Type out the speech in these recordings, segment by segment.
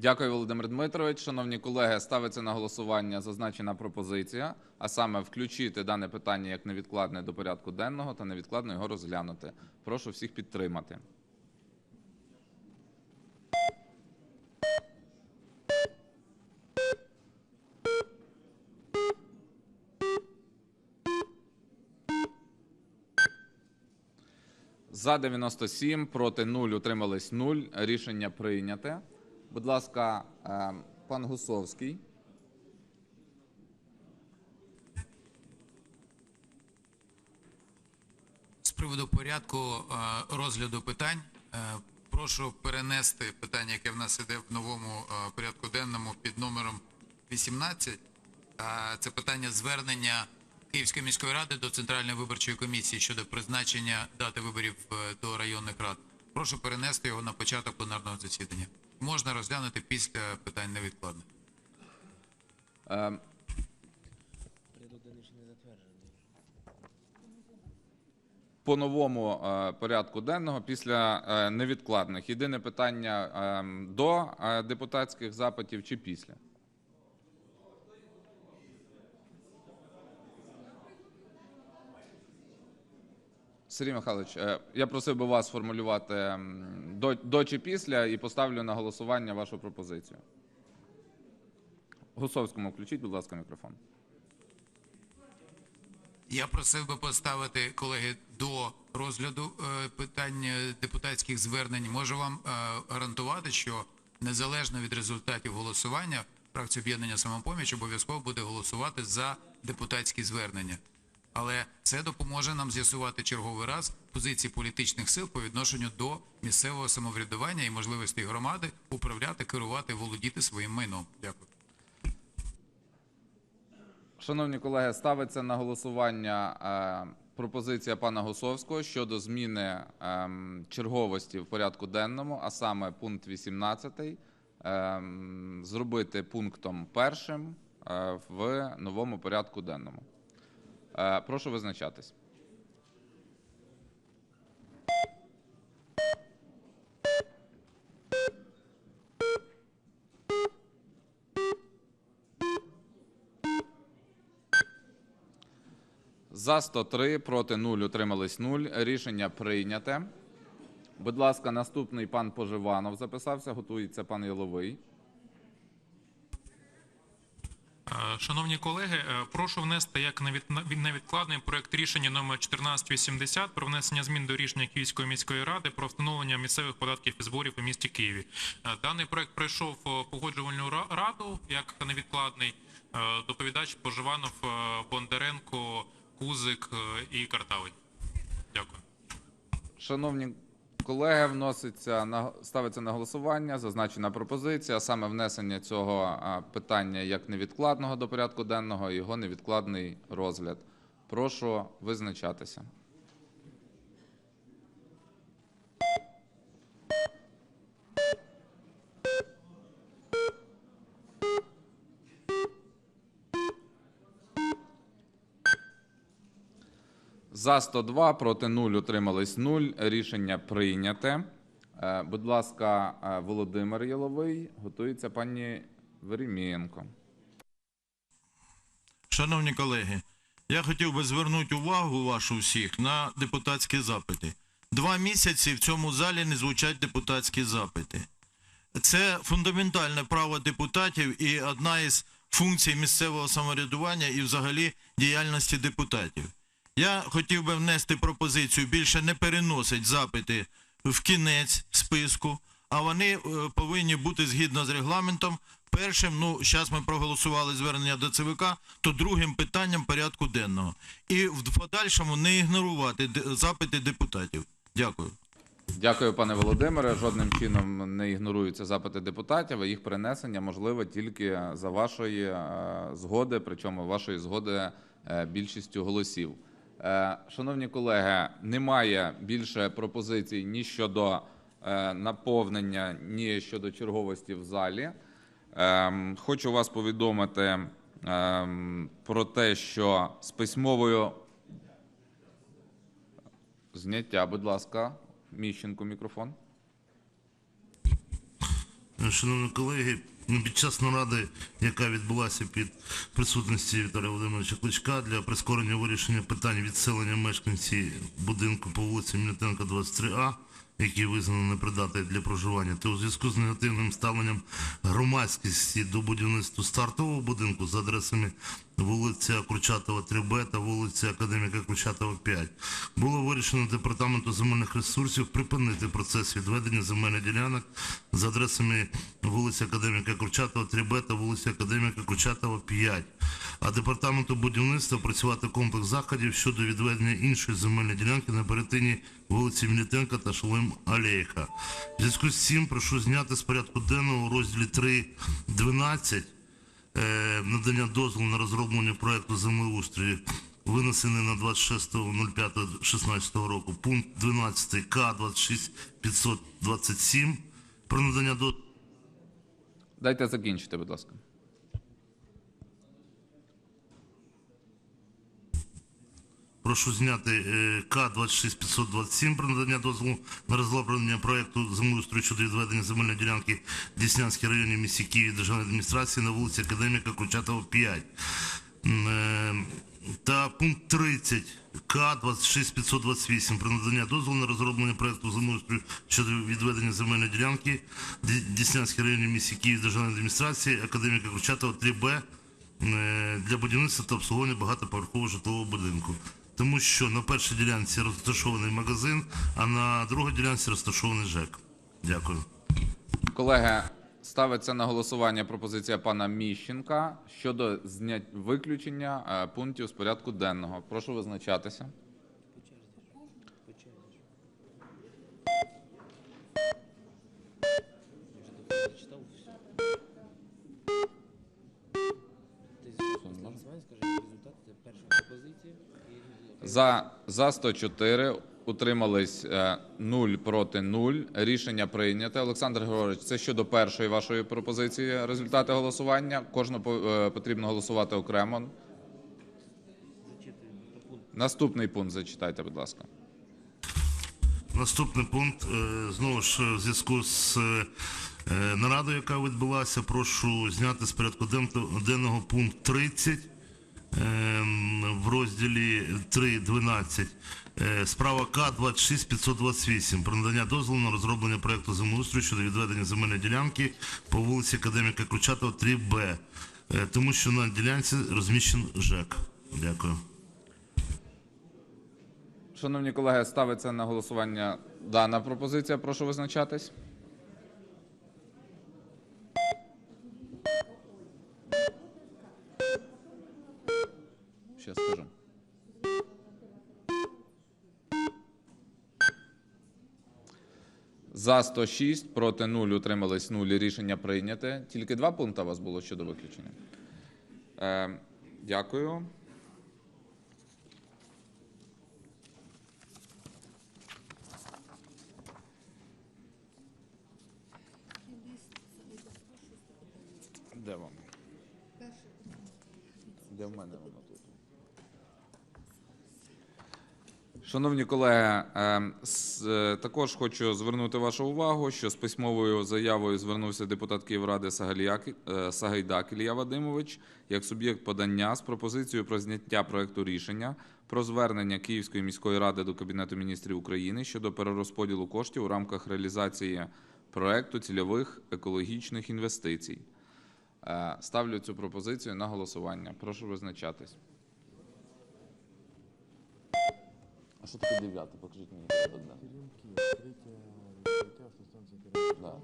Дякую, Володимир Дмитрович. Шановні колеги, ставиться на голосування зазначена пропозиція, а саме включити дане питання як невідкладне до порядку денного та невідкладно його розглянути. Прошу всіх підтримати. За 97, проти 0, утримались 0. Рішення прийняте. Будь ласка, е, пан Гусовський. З приводу порядку е, розгляду питань, е, прошу перенести питання, яке в нас іде в новому порядку денному під номером 18. Е, Це питання звернення Київської міської ради до Центральної виборчої комісії щодо призначення дати виборів до районних рад. Прошу перенести його на початок пленарного засідання. Можна розглянути після питань невідкладних. Е, По новому е, порядку денного після е, невідкладних. Єдине питання е, до е, депутатських запитів чи після? Сергій Михайлович, е, я просив би вас сформулювати м, до, до чи після і поставлю на голосування вашу пропозицію. Гусовському включіть, будь ласка, мікрофон. Я просив би поставити, колеги, до розгляду е, питань депутатських звернень. Можу вам е, гарантувати, що незалежно від результатів голосування, фракція об'єднання самопоміч обов'язково буде голосувати за депутатські звернення. Але це допоможе нам з'ясувати черговий раз позиції політичних сил по відношенню до місцевого самоврядування і можливості громади управляти, керувати, володіти своїм майном. Дякую. Шановні колеги, ставиться на голосування е, пропозиція пана Гусовського щодо зміни ем, черговості в порядку денному, а саме пункт 18 ем, зробити пунктом першим е, в новому порядку денному. Е, Прошу визначатись. За 103, проти 0, утримались 0. Рішення прийняте. Будь ласка, наступний пан Поживанов записався. Готується пан Яловий. Е, Шановні колеги, е, прошу внести як невід- невідкладний проект рішення номер 1480 про внесення змін до рішення Київської міської ради про встановлення місцевих податків і зборів у місті Києві. Е, Даний проект пройшов е, погоджувальну раду як невідкладний. Е, Доповідач Поживанов, е, Бондаренко, Кузик е, і Картавий. Дякую. Шановні колеги, вноситься на ставиться на голосування зазначена пропозиція, саме внесення цього питання як невідкладного до порядку денного, його невідкладний розгляд. Прошу визначатися. За 102, проти 0, утримались 0. Рішення прийняте. Е, Будь ласка, е, Володимир Яловий. Готується пані Веремієнко. Шановні колеги, я хотів би звернути увагу вашу всіх на депутатські запити. Два місяці в цьому залі не звучать депутатські запити. Це фундаментальне право депутатів і одна із функцій місцевого самоврядування і взагалі діяльності депутатів. Я хотів би внести пропозицію більше не переносить запити в кінець списку, а вони е, повинні бути згідно з регламентом. Першим, ну зараз ми проголосували звернення до ЦВК, то другим питанням порядку денного. І в подальшому не ігнорувати запити депутатів. Дякую. Дякую, пане Володимире. Жодним чином не ігноруються запити депутатів. Їх перенесення можливе тільки за вашої е, згоди, причому вашої згоди е, більшістю голосів. Е, Шановні колеги, немає більше пропозицій ні щодо е, наповнення, ні щодо черговості в залі. Ем, Хочу вас повідомити ем, про те, що з письмовою зняття, будь ласка, Міщенко мікрофон. Шановні колеги, під час наради, яка відбулася під присутності Віталія Володимировича Кличка для прискорення вирішення питань відселення мешканців будинку по вулиці Мілітенка 23А, який визнано непридатний для проживання, то у зв'язку з негативним ставленням громадськості до будівництва стартового будинку за адресами вулиця Курчатова 3Б та вулиця Академіка Курчатова 5, було вирішено департаменту земельних ресурсів припинити процес відведення земельних ділянок за адресами вулиця Академіка Курчатова 3Б та вулиця Академіка Курчатова 5, а департаменту будівництва працювати комплекс заходів щодо відведення іншої земельної ділянки на перетині вулиці Мілітенка та Шолем Алейха. В зв'язку з цим прошу зняти з порядку денного у розділі 3.12 е, надання дозволу на розроблення проекту землеустрою винесений на 26.05.16 року. Пункт 12 К 26527 про надання дозволу Дайте закінчити, будь ласка. Прошу зняти е, К 26527 про надання дозволу на розроблення проекту землеустрою щодо відведення земельної ділянки в Діснянській районі місті Києві державної адміністрації на вулиці Академіка Курчатова 5. Е, Та пункт 30 К 26528 про надання дозволу на розроблення проекту землеустрою щодо відведення земельної ділянки в Діснянській районі місті Києві державної адміністрації Академіка Курчатова 3Б е, для будівництва та обслуговування багатоповерхового житлового будинку. Тому що на першій ділянці розташований магазин, а на другій ділянці розташований ЖЕК. Дякую. Колеги, ставиться на голосування пропозиція пана Міщенка щодо зняття виключення е, пунктів з порядку денного. Прошу визначатися. За, за 104, утримались е, 0 проти 0. Рішення прийнято. Олександр Григорович, це щодо першої вашої пропозиції результати голосування. Кожну е, потрібно голосувати окремо. Наступний пункт зачитайте, будь ласка. Наступний пункт. е, Знову ж е, в зв'язку з е, нарадою, яка відбулася, прошу зняти з порядку денного пункт 30 ем, в розділі 3.12. Е, Справа К 26528 про надання дозволу на розроблення проекту землеустрою щодо відведення земельної ділянки по вулиці Академіка Кручатова 3Б, е, тому що на ділянці розміщен ЖЕК. Дякую. Шановні колеги, ставиться на голосування дана пропозиція. Прошу визначатись. Ще скажу. За 106, проти 0, утримались 0. Рішення прийняте. Тільки два пункти у вас було щодо виключення. Е, дякую. Де вам? Де в мене воно Шановні колеги, е, с- е, також хочу звернути вашу увагу, що з письмовою заявою звернувся депутат Київради е, Сагайдак Ілля Вадимович як суб'єкт подання з пропозицією про зняття проекту рішення про звернення Київської міської ради до Кабінету міністрів України щодо перерозподілу коштів у рамках реалізації проекту цільових екологічних інвестицій. Е, Ставлю цю пропозицію на голосування. Прошу визначатись. А що таке дев'яте? Покажіть мені одне. Да.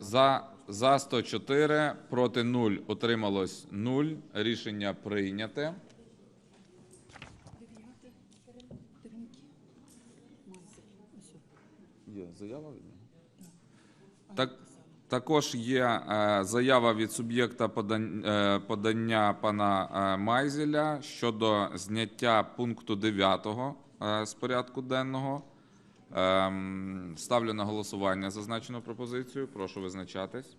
За, за 104, проти 0, утрималось 0. Рішення прийняте. Є заява від нього? Так, також є е, заява від суб'єкта е, подання пана е, Майзеля щодо зняття пункту 9 е, з порядку денного. Ем, ставлю на голосування зазначену пропозицію. Прошу визначатись.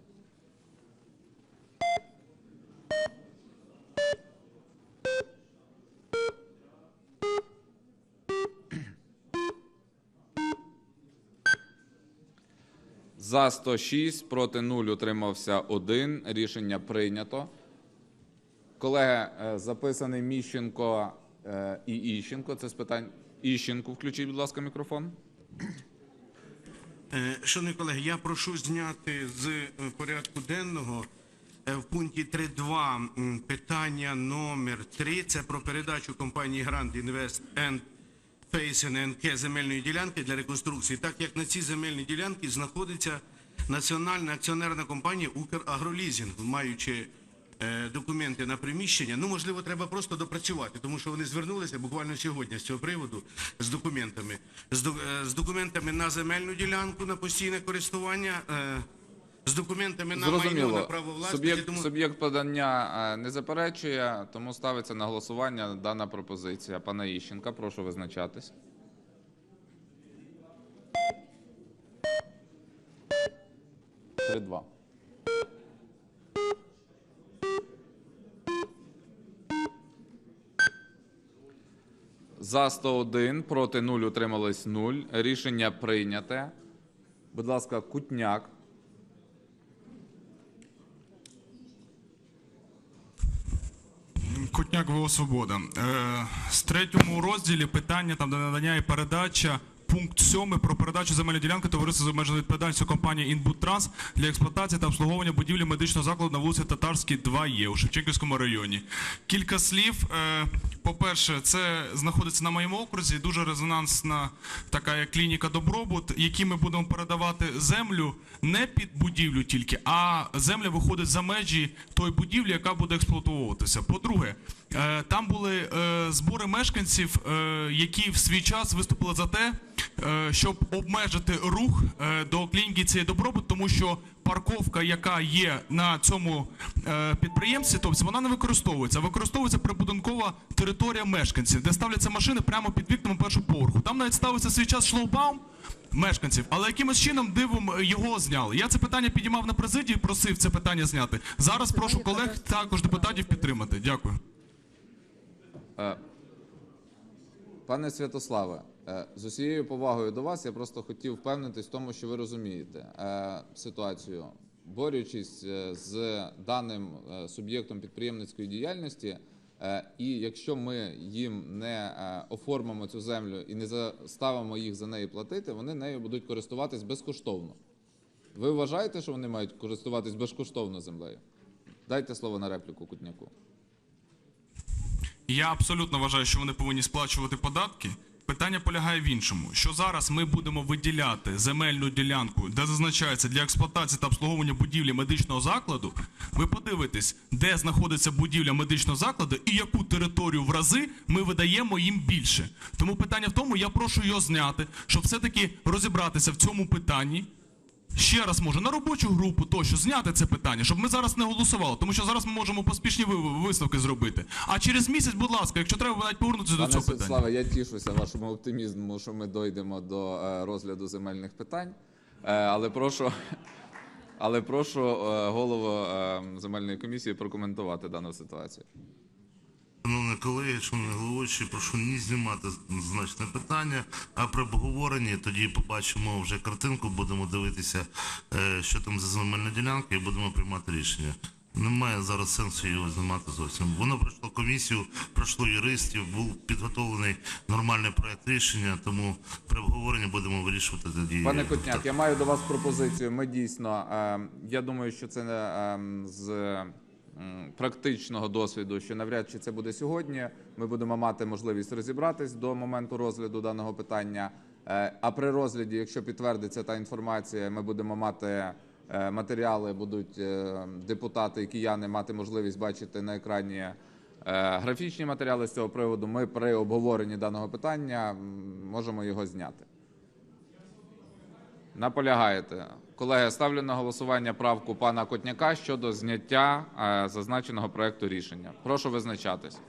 За 106, проти 0, утримався 1. Рішення прийнято. Колеги, е, записаний Міщенко е, і Іщенко. Це з питань Іщенку. Включіть, будь ласка, мікрофон. Е, Шановні колеги, я прошу зняти з порядку денного в пункті 3.2 м, питання номер 3. Це про передачу компанії Grand Invest and НК земельної ділянки для реконструкції, так як на цій земельній ділянці знаходиться Національна акціонерна компанія «Украгролізінг», маючи е, документи на приміщення. Ну, можливо, треба просто допрацювати, тому що вони звернулися буквально сьогодні з цього приводу з документами. З, е, з документами на земельну ділянку на постійне користування, е, з документами на майно на право власності. Суб'єкт, Тому- суб'єкт подання е, не заперечує, тому ставиться на голосування дана пропозиція. Пана Іщенка, прошу визначатись. Три-два. За 101, проти 0, утрималось 0. Рішення прийняте. Будь ласка, Кутняк. ВО Свобода. Е, з третьому розділі питання там де надання і передача. Пункт 7 про передачу земельної ділянки товариства з обмеженою відповідальністю компанії «Інбудтранс» для експлуатації та обслуговування будівлі медичного закладу на вулиці Татарській, 2Є у Шевченківському районі. Кілька слів. Е, По-перше, це знаходиться на моєму окрузі. Дуже резонансна така як клініка Добробут, які ми будемо передавати землю не під будівлю тільки, а земля виходить за межі тої будівлі, яка буде експлуатовуватися. По-друге, е, там були е, збори мешканців, які в свій час виступили за те, щоб обмежити рух е, до клініки цієї добробут, тому що парковка, яка є на цьому е, підприємстві, тобто вона не використовується, а використовується прибудинкова територія мешканців, де ставляться машини прямо під вікнами першого поверху. Там навіть ставився свій час шлоубаум мешканців, але якимось чином дивом е, його зняли. Я це питання підіймав на президії, просив це питання зняти. Зараз прошу колег також депутатів підтримати. Дякую. Пане Святославе, е, з усією повагою до вас, я просто хотів впевнитись в тому, що ви розумієте е, ситуацію. Борючись е, з даним е, суб'єктом підприємницької діяльності, е, і якщо ми їм не е, оформимо цю землю і не заставимо їх за неї платити, вони нею будуть користуватись безкоштовно. Ви вважаєте, що вони мають користуватись безкоштовно землею? Дайте слово на репліку Кутняку. Я абсолютно вважаю, що вони повинні сплачувати податки. Питання полягає в іншому: що зараз ми будемо виділяти земельну ділянку, де зазначається для експлуатації та обслуговування будівлі медичного закладу. Ви подивитесь, де знаходиться будівля медичного закладу і яку територію в рази ми видаємо їм більше. Тому питання в тому, я прошу його зняти, щоб все-таки розібратися в цьому питанні. Ще раз може на робочу групу тощо зняти це питання, щоб ми зараз не голосували, тому що зараз ми можемо поспішні ви- висновки зробити. А через місяць, будь ласка, якщо треба, навіть повернутися до цього питання. Святославе, я тішуся вашому оптимізму, що ми дойдемо до е, розгляду земельних питань. Е, Але прошу, але прошу е, голову земельної комісії прокоментувати дану ситуацію. Шановні колеги, шановні головуючі, прошу не знімати значне питання, а при обговоренні тоді побачимо вже картинку, будемо дивитися, е, що там за земельна ділянка, і будемо приймати рішення. Немає зараз сенсу його знімати зовсім. Воно пройшло комісію, пройшло юристів, був підготовлений нормальний проект рішення, тому при обговоренні будемо вирішувати тоді. Пане Котняк, я маю до вас пропозицію. Ми дійсно, е, я думаю, що це е, з практичного досвіду, що навряд чи це буде сьогодні. Ми будемо мати можливість розібратись до моменту розгляду даного питання. Е, А при розгляді, якщо підтвердиться та інформація, ми будемо мати е, матеріали, будуть е, депутати і кияни мати можливість бачити на екрані. Графічні матеріали з цього приводу ми при обговоренні даного питання можемо його зняти. Наполягаєте. Колеги, ставлю на голосування правку пана Котняка щодо зняття е, зазначеного проекту рішення. Прошу визначатись.